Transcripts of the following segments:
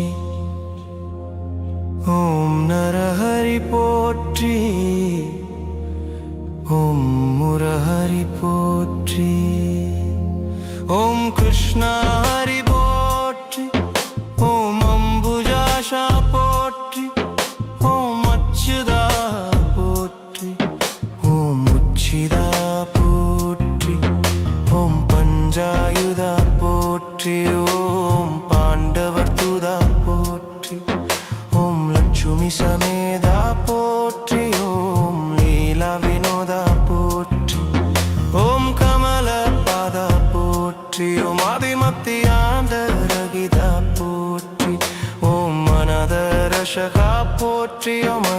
போற்றி. ஓம் நரஹரி போற்றி.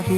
போற்றி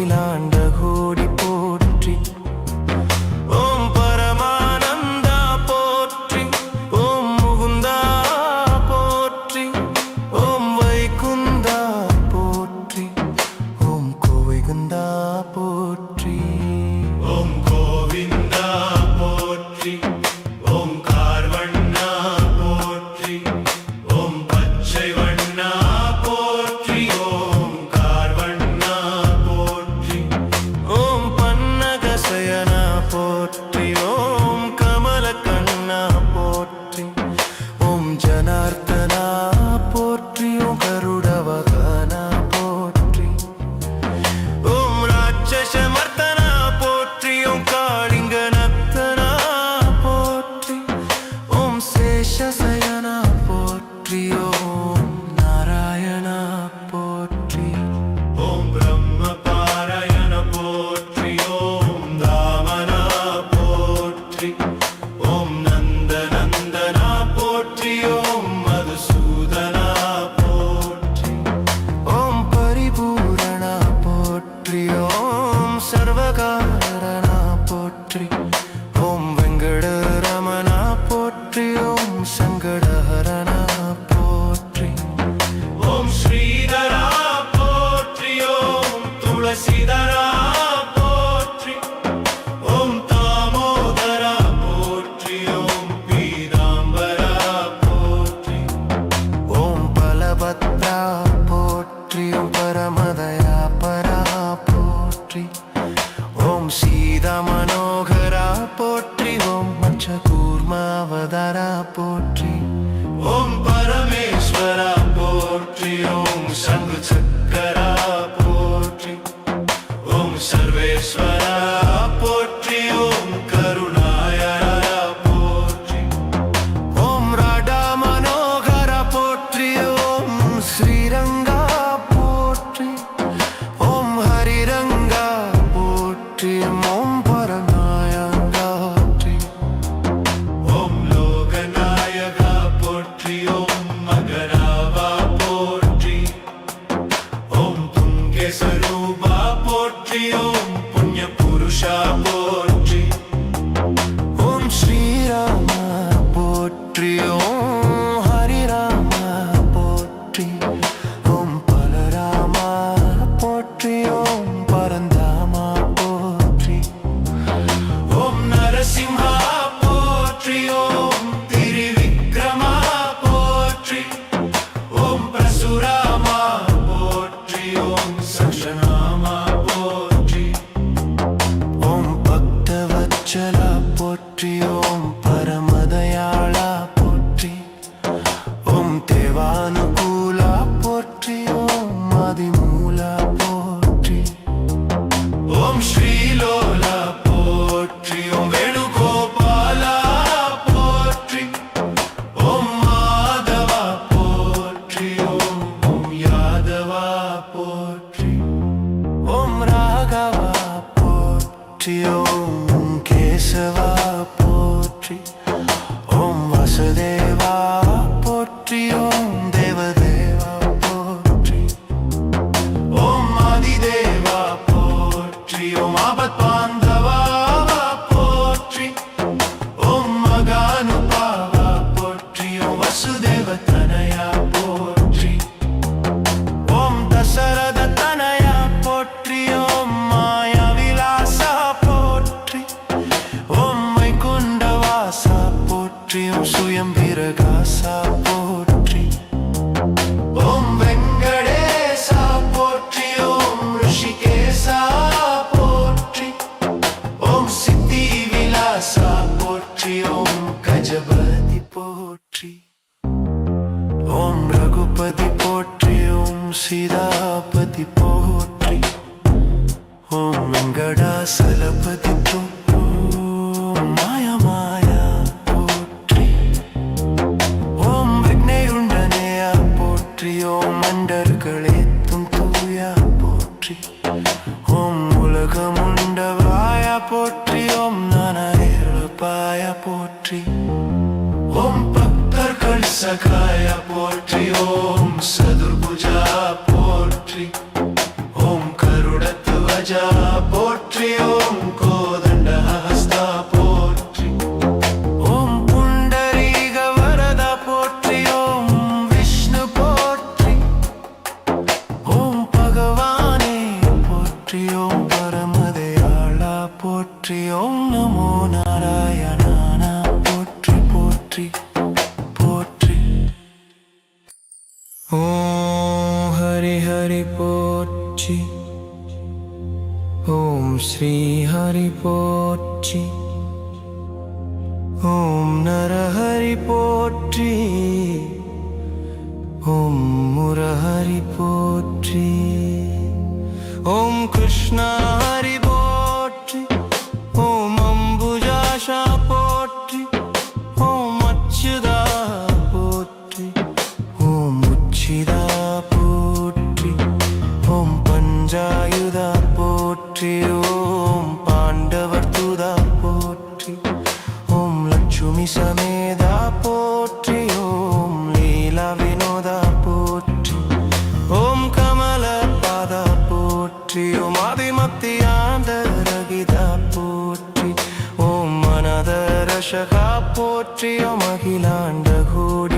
ஏசரூபா போற்றியோம். ராசா போற்றி. ஓம் வெங்கடேசா போற்றி. ஓம் ரிஷிகேசா போற்றி. ஓம் சித்தி விலாசா போற்றி. ஓம் கஜபதி போற்றி. ஓம் போற்றி. ஓம் வெங்கடாசலபதி போற்றி. ஓம் ஸ்ரீ ஹரி போற்றி. ஓம் நரஹரி போற்றி. தசகா போற்றிய மகிழாண்ட கூட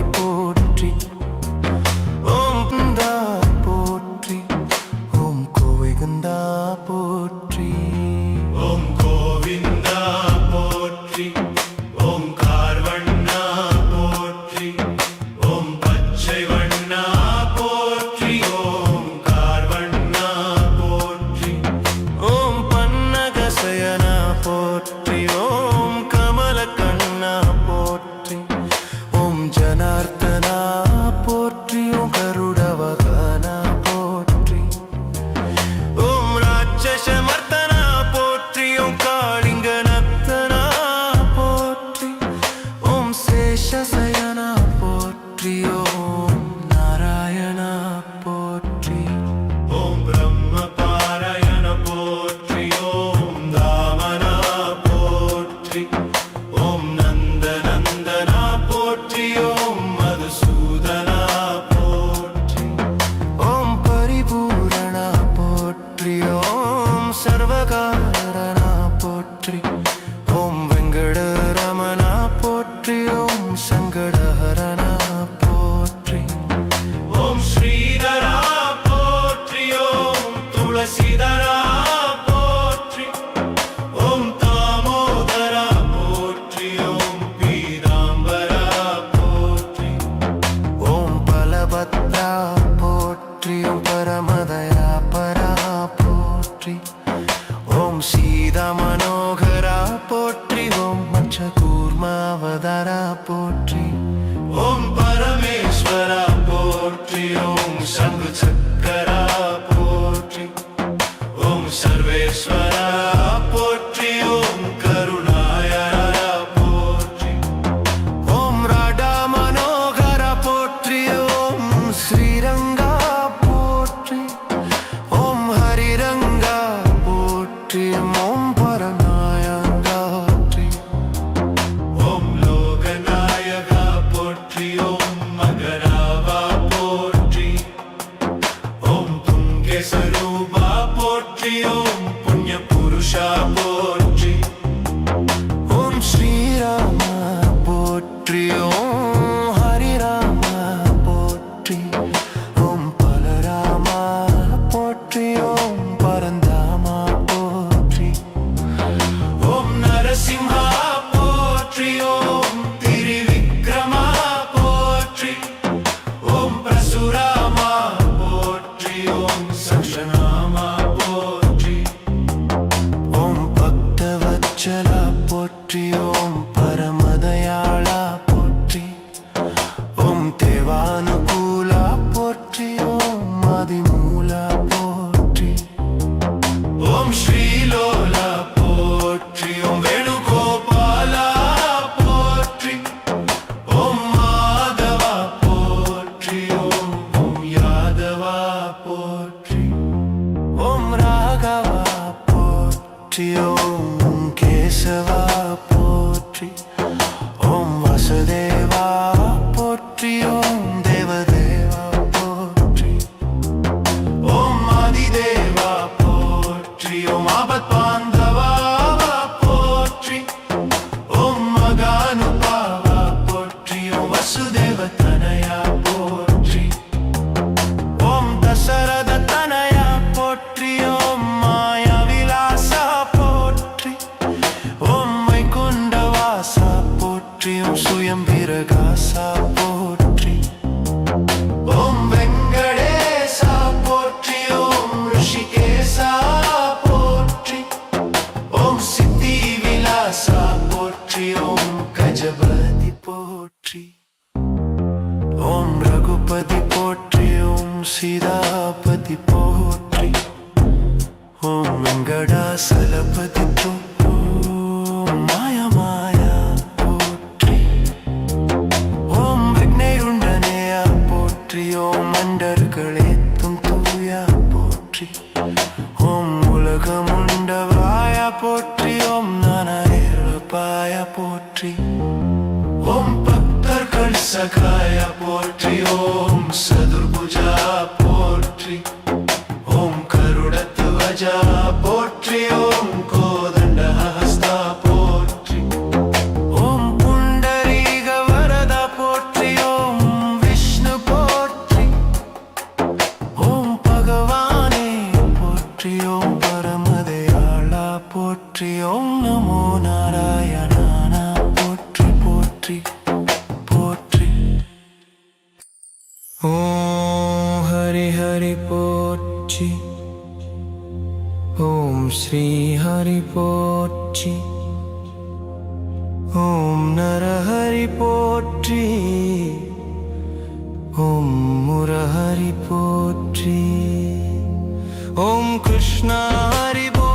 தெய்வம் சுயம் பிரகாசா போற்றி. ஓம் வெங்கடேசா போற்றி. ஓம் ரிஷிகேசா போற்றி. ஓம் சித்தி விலாசா போற்றி. ஓம் கஜபதி போற்றி. ஓம் ரகுபதி போற்றி. ஓம் சீதாபதி போற்றி. ஓம் வெங்கடாசலபதி போற்றி Señor. Om Krishna Hari Bol